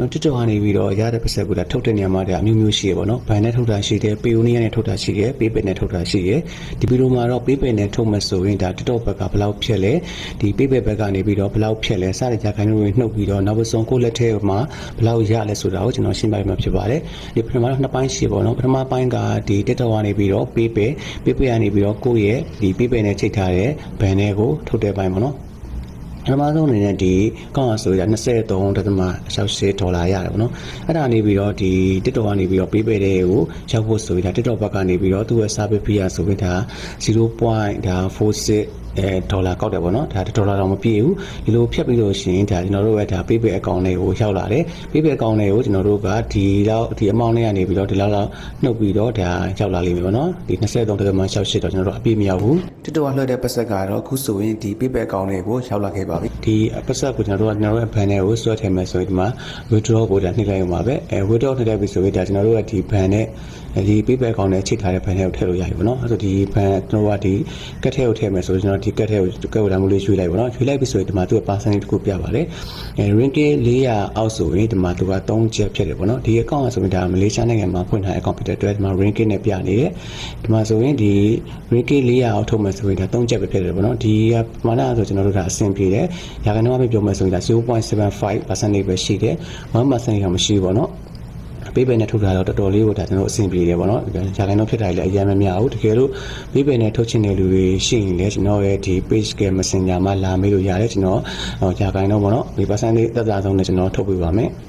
နော် TikTok ကနေပြီးတော့ရတဲ့ပတ်စပ်ကိုဒါထုတ်တဲ့နေရာမှာဒါအမျိုးမျိုးရှိရပေါ့နော်ဘန်နဲ့ထုတ်တာရှိတယ် Payoneer နဲ့ထုတ်တာရှိတယ် PayPal နဲ့ထုတ်တာရှိတယ်ဒီဗီဒီယိုမှာတော့ PayPal နဲ့ထုတ်မှဆိုရင်ဒါ TikTok ဘက်ကဘယ်လောက်ဖြတ်လဲဒီ PayPal ဘက်ကနေပြီးတော့ဘယ်လောက်ဖြတ်လဲစတဲ့ကြာခိုင်လို့နှုတ်ပြီးတော့နောက်ဆုံးကိုလက်ထဲမှာဘယ်လောက်ရလဲဆိုတာကိုကျွန်တော်ရှင်းပြမှာဖြစ်ပါတယ်ဒီပထမတော့နှစ်ပိုင်းရှိပေါ့နော်ပထမပိုင်းကဒီ TikTok ကနေပြီးတော့ PayPal PayPal ကနေပြီးတော့ကိုယ့်ရဲ့ဒီ PayPal နဲ့ချိန်ထားတဲ့ဘန်တွေကိုထုတ်တဲ့ပိုင်းပေါ့နော် ပထမဆုံးအနေနဲ့ဒီကောင်းအောင်ဆိုရ23.68ဒေါ်လာရတယ်ပေါ့နော်အဲ့ဒါနေပြီးတော့ဒီ TikTok ကနေပြီးတော့ပေးပေးတဲ့ကိုရောက်ဖို့ဆိုရင်ဒါ TikTok ဘက်ကနေပြီးတော့သူ့ရဲ့ service fee ဆိုပြီးဒါ0.46 အဲဒေါ်လာကောက်တယ်ပေါ့နော်ဒါဒေါ်လာတော့မပြည့်ဘူးဒီလိုဖြတ်ပြီးလို့ရှိရင်ဒါကျွန်တော်တို့ရဲ့ဒါ PayPal account တွေကိုရောက်လာတယ် PayPal account တွေကိုကျွန်တော်တို့ကဒီလောက်ဒီ amount နဲ့ကနေပြီးတော့ဒီလောက်လောက်နှုတ်ပြီးတော့ဒါရောက်လာလိမ့်မယ်ပေါ့နော်ဒီ23.68တော့ကျွန်တော်တို့အပြည့်မရောက်ဘူး TikTok ကလွှဲတဲ့ပတ်ဆက်ကတော့အခုဆိုရင်ဒီ PayPal account တွေကိုရောက်လာခဲ့ပါပြီဒီပတ်ဆက်ကိုကျွန်တော်တို့ကကျွန်တော်တို့ရဲ့ ban တွေကိုဆွဲထည့်မယ်ဆိုရင်ဒီမှာ withdraw ကိုဒါနှိပ်လိုက်အောင်ပါပဲအဲ withdraw နှိပ်လိုက်ပြီဆိုရင်ဒါကျွန်တော်တို့ကဒီ ban နဲ့ဒီ PayPal account နဲ့ချိန်ထားတဲ့ ban တွေကိုထည့်လို့ရပြီပေါ့နော်အဲဆိုဒီ ban ကျွန်တော်တို့ကဒီကတ်ထဲကိုထည့်မယ်ဆိုရင်ကျွန်တော်ဒီကတ်ထဲကိုကတ်ကိုဒါမျိုးလေးရွှေ့လိုက်ပေါ့နော်ရွှေ့လိုက်ပြီဆိုရင်ဒီမှာသူက percentage တစ်ခုပြပါတယ်အဲ ringgit 400အောက်ဆိုရင်ဒီမှာသူက3ချက်ဖြစ်တယ်ပေါ့နော်ဒီ account ကဆိုရင်ဒါမလေးရှားနိုင်ငံမှာဖွင့်ထားတဲ့ account ဖြစ်တဲ့အတွက်ဒီမှာ ringgit နဲ့ပြနေတယ်ဒီမှာဆိုရင်ဒီ ringgit 400အောက်ထုတ်မယ်ဆိုရင်ဒါ3ချက်ပဲဖြစ်တယ်ပေါ့နော်ဒီကပမာဏဆိုကျွန်တော်တို့ဒါအဆင်ပြေတယ်ရာခိုင်နှုန်းအပြည့်ပြောမယ်ဆိုရင်ဒါ0.75%ပဲရှိတယ်1%ကမရှိဘူးပေါ့နော် ပေးပယ်နဲ့ထုတ်တာတော့တော်တော်လေးကိုဒါကျွန်တော်အဆင်ပြေတယ်ပေါ့နော်။ဂျာခိုင်တော့ဖြစ်တာလည်းအရင်မများဘူး။တကယ်လို့ပေးပယ်နဲ့ထုတ်ချင်တဲ့လူတွေရှိရင်လည်းကျွန်တော်ရဲ့ဒီ page က messenger မှာလာမေးလို့ရတယ်ကျွန်တော်ဂျာခိုင်တော့ပေါ့နော်ဒီ percentage သက်သာဆုံးနဲ့ကျွန်တော်ထုတ်ပေးပါမယ်။